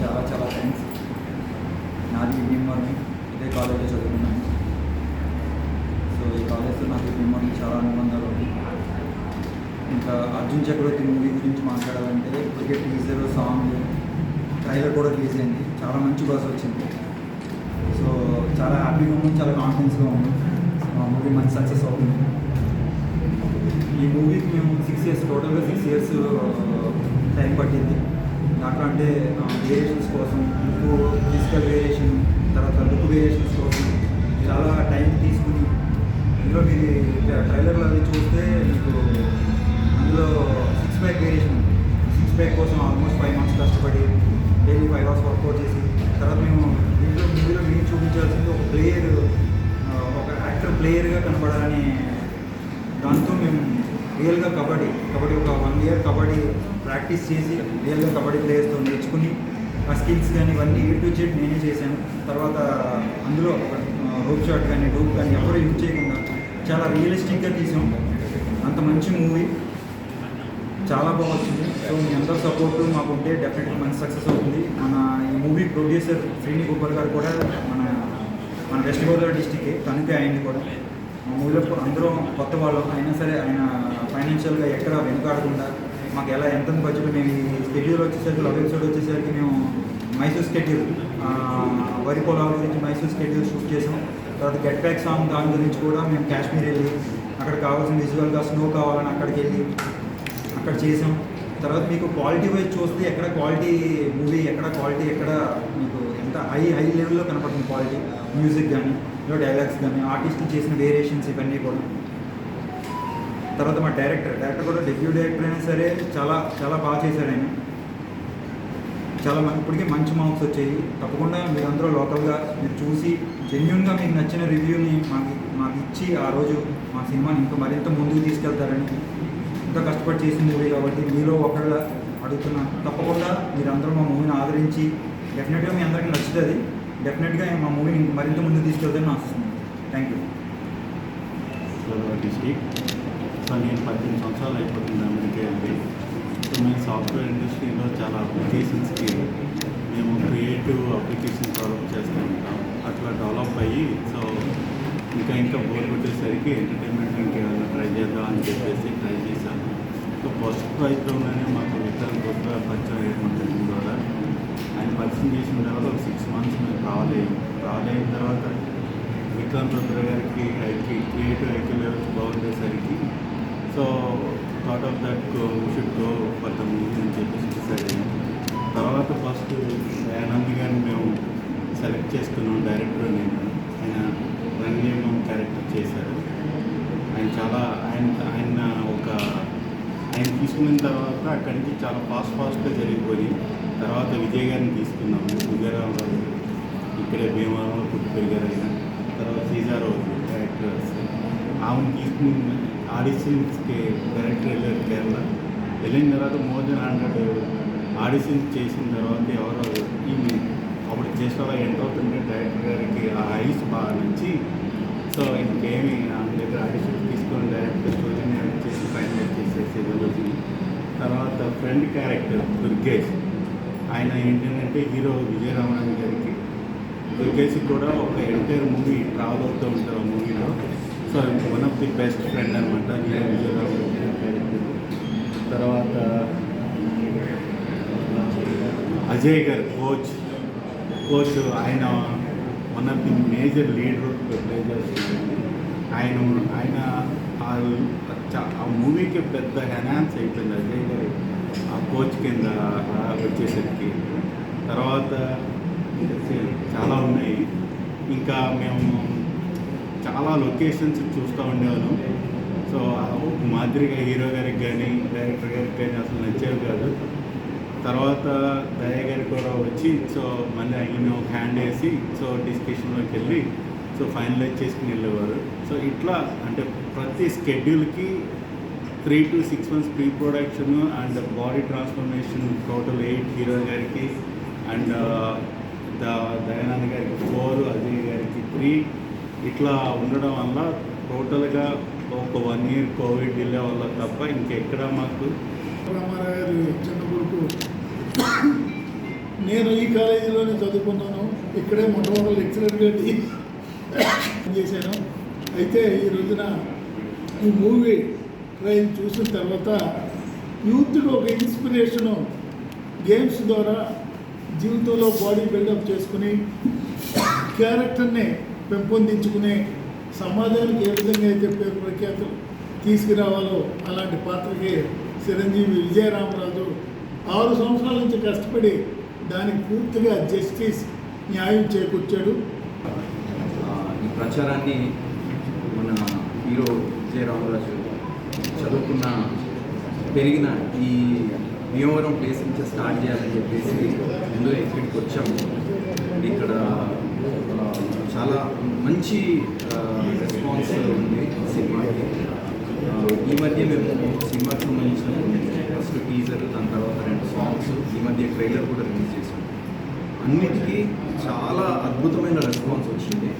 చాలా చాలా థ్యాంక్స్ నాది మార్నింగ్ ఇదే కాలేజ్లో చదువుకున్నాను సో ఈ కాలేజ్తో నాకు భీమవరం చాలా అనుబంధాలు ఉన్నాయి ఇంకా అర్జున్ చక్రవర్తి మూవీ గురించి మాట్లాడాలంటే ఇప్పటికే టీజర్ సాంగ్ ట్రైలర్ కూడా రిలీజ్ అయింది చాలా మంచి బస్ వచ్చింది సో చాలా హ్యాపీగా ఉంది చాలా కాన్ఫిడెన్స్గా ఉంది మూవీ మంచి సక్సెస్ అవుతుంది. ఈ మూవీకి మేము సిక్స్ ఇయర్స్ టోటల్గా సిక్స్ ఇయర్స్ టైం పట్టింది. దాంట్లో అంటే వేరియేషన్స్ కోసం లుక్ ఫిజికల్ వేరియేషన్ తర్వాత లుక్ వేరియేషన్స్ కోసం చాలా టైం తీసుకుని ఇందులో మీరు ట్రైలర్లో అది చూస్తే మీకు అందులో six pack variation six pack కోసం ఆల్మోస్ట్ ఫైవ్ మంత్స్ కష్టపడి డైలీ ఫైవ్ అవర్స్ వర్కౌట్ చేసి తర్వాత మేము ఇందులో మూవీలో మేము చూపించాల్సింది ఒక ప్లేయర్ ఒక యాక్టర్ ప్లేయర్గా కనపడాలని దాంతో మేము రియల్గా కబడ్డీ కబడ్డీ ఒక వన్ ఇయర్ కబడ్డీ ప్రాక్టీస్ చేసి రియల్గా కబడ్డీ ప్లేయర్స్తో నేర్చుకుని ఆ స్కిల్స్ కానీ ఇవన్నీ ఏ టు జెడ్ నేనే చేశాను. తర్వాత అందులో రోప్ షాట్ కానీ డూప్ కానీ ఎవరు యూజ్ చేయకుండా చాలా రియలిస్టిక్గా తీసాం. అంత మంచి మూవీ చాలా బాగుంది సో మీ అందరి సపోర్ట్ మాకు ఉంటే డెఫినెట్గా మంచి సక్సెస్ అవుతుంది. మన ఈ మూవీ ప్రొడ్యూసర్ శ్రీని గోపాల్ గారు కూడా మన మన వెస్ట్ గోదావరి డిస్టిక్ తనకే అయింది కూడా. మా మూవీలో అందరూ కొత్త వాళ్ళు. అయినా సరే ఆయన ఫైనాన్షియల్గా ఎక్కడ వెనుకాడకుండా మాకు ఎలా ఎంత బడ్జెట్ మేము ఈ వచ్చేసరికి లవ్ ఎపిసోడ్ వచ్చేసరికి మేము మైసూర్ స్కెడ్యూల్ వరి పొలాల గురించి మైసూర్ స్కెడ్యూల్ షూట్ చేసాం. తర్వాత గెట్ బ్యాక్ సాంగ్ దాని గురించి కూడా మేము కాశ్మీర్ వెళ్ళి అక్కడ కావాల్సిన విజువల్గా స్నో కావాలని అక్కడికి వెళ్ళి అక్కడ చేసాం. తర్వాత మీకు క్వాలిటీ వైజ్ చూస్తే ఎక్కడ క్వాలిటీ మూవీ ఎక్కడ క్వాలిటీ ఎక్కడ మీకు ఎంత హై హై లెవెల్లో కనపడుతుంది క్వాలిటీ మ్యూజిక్ కానీ ఇలా డైలాగ్స్ కానీ ఆర్టిస్టులు చేసిన వేరియేషన్స్ ఇవన్నీ కూడా. తర్వాత మా డైరెక్టర్ డైరెక్టర్ కూడా డెబ్యూ డైరెక్టర్ అయినా సరే చాలా చాలా బాగా చేశాడు ఆయన. చాలా ఇప్పటికీ ఇప్పటికే మంచి మార్క్స్ వచ్చాయి. తప్పకుండా మీరందరూ లోకల్గా మీరు చూసి జెన్యున్గా మీకు నచ్చిన రివ్యూని మాకు మాకు ఇచ్చి ఆ రోజు మా సినిమాని ఇంకా మరింత ముందుకు తీసుకెళ్తారని ఇంత కష్టపడి చేసిన మూవీ కాబట్టి మీలో ఒకళ్ళ అడుగుతున్నాను తప్పకుండా మీరందరూ మా మూవీని ఆదరించి డెఫినెట్గా మీ అందరికీ నచ్చుతుంది. డెఫినెట్గా మా మూవీని మరింత ముందుకు తీసుకెళ్తారని ఆశిస్తున్నాను. థ్యాంక్ యూ డిస్ట్రిక్ట్ కానీ నేను పద్దెనిమిది సంవత్సరాలు అయిపోతుంది అమెరికా వెళ్ళి. సో మేము సాఫ్ట్వేర్ ఇండస్ట్రీలో చాలా అప్లికేషన్స్కి మేము క్రియేటివ్ అప్లికేషన్ డెవలప్ చేస్తూ ఉంటాం. అట్లా డెవలప్ అయ్యి సో ఇంకా ఇంకా బోర్ కొట్టేసరికి ఎంటర్టైన్మెంట్ ఇంకేమైనా ట్రై చేద్దాం అని చెప్పేసి ట్రై చేశాను. సో ఫస్ట్ ప్రైజ్లోనే మాకు విత్తనం కొత్త పరిచయం అయ్యడం ద్వారా. ఆయన పరిచయం చేసిన తర్వాత ఒక సిక్స్ మంత్స్ మేము రావాలి రాలేన అయిన తర్వాత విక్రాంత్ రుద్ర గారికి ఐకి creative IQ levels బాగుండేసరికి so thought of that should go for the movie అని చెప్పేసి డిసైడ్ అయ్యాం తర్వాత ఫస్ట్ దయానంద్ గారిని మేము సెలెక్ట్ చేసుకున్నాం డైరెక్టర్ నేను. ఆయన రంగేమం క్యారెక్టర్ చేశారు. ఆయన చాలా ఆయన ఆయన ఒక ఆయన తీసుకున్న తర్వాత అక్కడి నుంచి చాలా ఫాస్ట్ ఫాస్ట్గా జరిగిపోయి తర్వాత విజయ్ గారిని తీసుకున్నాము విజయరామరావు ఇక్కడే భీమవరంలో పుట్టి పెరిగారు ఆయన. తర్వాత సీజారావు డైరెక్టర్స్ ఆమెను తీసుకుని ఆడిషన్స్కి డైరెక్టర్ వెళ్ళారు కేరళ. వెళ్ళిన తర్వాత మోర్ దెన్ హండ్రెడ్ ఆడిషన్స్ చేసిన తర్వాత ఎవరో ఈమె అప్పుడు చేసిన అలా ఎంటర్ అవుతుంటే డైరెక్టర్ గారికి ఆ ఐస్ బాగా నచ్చి సో ఇంకేమి ఆమె దగ్గర ఆడిషన్స్ తీసుకొని డైరెక్టర్ స్టోరీని చేసి ఫైనలైజ్ చేసేసి రోజుని తర్వాత ఫ్రెండ్ క్యారెక్టర్ దుర్గేష్ ఆయన ఏంటంటే హీరో విజయరామరాజు గారికి. దుర్గేష్కి కూడా ఒక ఎంటైర్ మూవీ ట్రావెల్ అవుతూ ఉంటారు ఆ మూవీలో. So one of the best friend అనమాట హీరో తర్వాత అజయ్ గారు కోచ్. కోచ్ ఆయన one of the major leader players ఆయన ఆయన ఆ- ఆ మూవీకి పెద్ద ఎనాన్స్ అయిపోయింది అజయ్ గారు. ఆ కోచ్ కింద వచ్చేసరికి. తర్వాత చాలా ఉన్నాయి. ఇంకా మేము చాలా లొకేషన్స్ చూస్తూ ఉండేవాళ్ళం. సో మాదిరిగా హీరో గారికి కానీ డైరెక్టర్ గారికి కానీ అసలు నచ్చేవి కాదు. తర్వాత దయ గారు కూడా వచ్చి సో మళ్ళీ ఆయన ఒక హ్యాండ్ వేసి సో డిస్కషన్లోకి వెళ్ళి సో ఫైనలైజ్ చేసుకుని వెళ్ళేవారు. సో ఇట్లా అంటే ప్రతి స్కెడ్యూల్కి three to six months pre production and body transformation total eight hero గారికి అండ్ uh, ద దయానంద్ గారికి ఫోర్ అజయ్ గారికి త్రీ ఇట్లా ఉండడం వల్ల టోటల్గా ఒక వన్ ఇయర్ కోవిడ్ డిలే వల్ల తప్ప ఇంకెక్కడ మాకు రామారావు చిన్న కొడుకు. నేను ఈ కాలేజీలోనే చదువుకున్నాను. ఇక్కడే మొట్టమొదటి లెక్చరర్గా చేశాను. అయితే ఈ రోజున ఈ మూవీ ట్రైన్ చూసిన తర్వాత యూత్కి ఒక ఇన్స్పిరేషను గేమ్స్ ద్వారా జీవితంలో బాడీ బిల్డప్ చేసుకుని క్యారెక్టర్ని పెంపొందించుకునే సమాజానికి ఏ విధంగా అయితే పేరు ప్రఖ్యాతులు తీసుకురావాలో అలాంటి పాత్రకే చిరంజీవి విజయరామరాజు ఆరు సంవత్సరాల నుంచి కష్టపడి దానికి పూర్తిగా జస్టిస్ న్యాయం చేకూర్చాడు. ఈ ప్రచారాన్ని మన హీరో విజయరామరాజు చదువుకున్న పెరిగిన ఈ భీమవరం ప్లేస్ నుంచి స్టార్ట్ చేయాలని చెప్పేసి ముందు ఇక్కడికి వచ్చాము ఇక్కడ చాలా మంచి రెస్పాన్స్ ఉంది సినిమాకి. ఈ మధ్య మేము సినిమాకి సంబంధించిన ఫస్ట్ టీజర్ దాని తర్వాత రెండు సాంగ్స్ ఈ మధ్య ట్రైలర్ కూడా రిలీజ్ చేసాం అన్నిటికీ చాలా అద్భుతమైన రెస్పాన్స్ వచ్చింది.